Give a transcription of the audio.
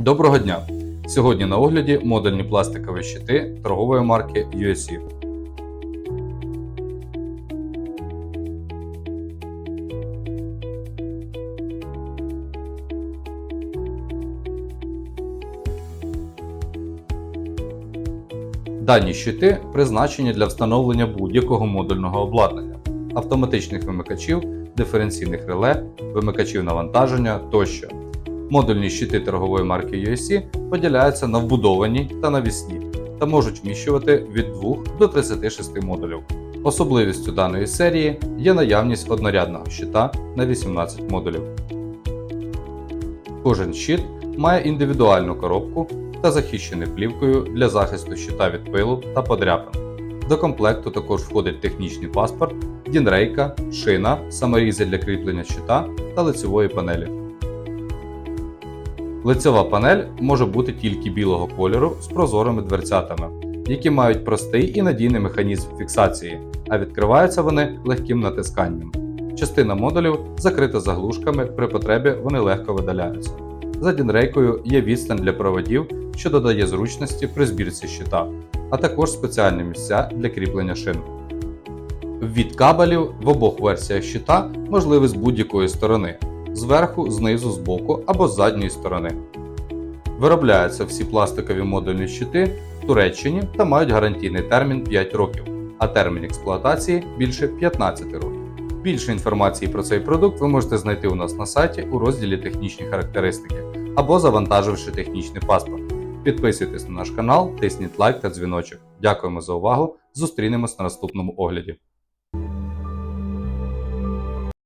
Доброго дня! Сьогодні на огляді модульні пластикові щити торгової марки USE. Дані щити призначені для встановлення будь-якого модульного обладнання, автоматичних вимикачів, диференційних реле, вимикачів навантаження тощо. Модульні щити торгової марки USC поділяються на вбудовані та навісні та можуть вміщувати від 2 до 36 модулів. Особливістю даної серії є наявність однорядного щита на 18 модулів. Кожен щит має індивідуальну коробку та захищений плівкою для захисту щита від пилу та подряпин. До комплекту також входить технічний паспорт, дінрейка, шина, саморізи для кріплення щита та лицевої панелі. Лицева панель може бути тільки білого кольору з прозорими дверцятами, які мають простий і надійний механізм фіксації, а відкриваються вони легким натисканням. Частина модулів закрита заглушками, при потребі вони легко видаляються. За дінрейкою є відстань для проводів, що додає зручності при збірці щита, а також спеціальні місця для кріплення шин. Ввід кабелів в обох версіях щита можливий з будь-якої сторони зверху, знизу, збоку або з задньої сторони. Виробляються всі пластикові модульні щити в Туреччині та мають гарантійний термін 5 років, а термін експлуатації більше 15 років. Більше інформації про цей продукт ви можете знайти у нас на сайті у розділі Технічні характеристики або завантаживши технічний паспорт. Підписуйтесь на наш канал, тисніть лайк та дзвіночок. Дякуємо за увагу! Зустрінемось на наступному огляді.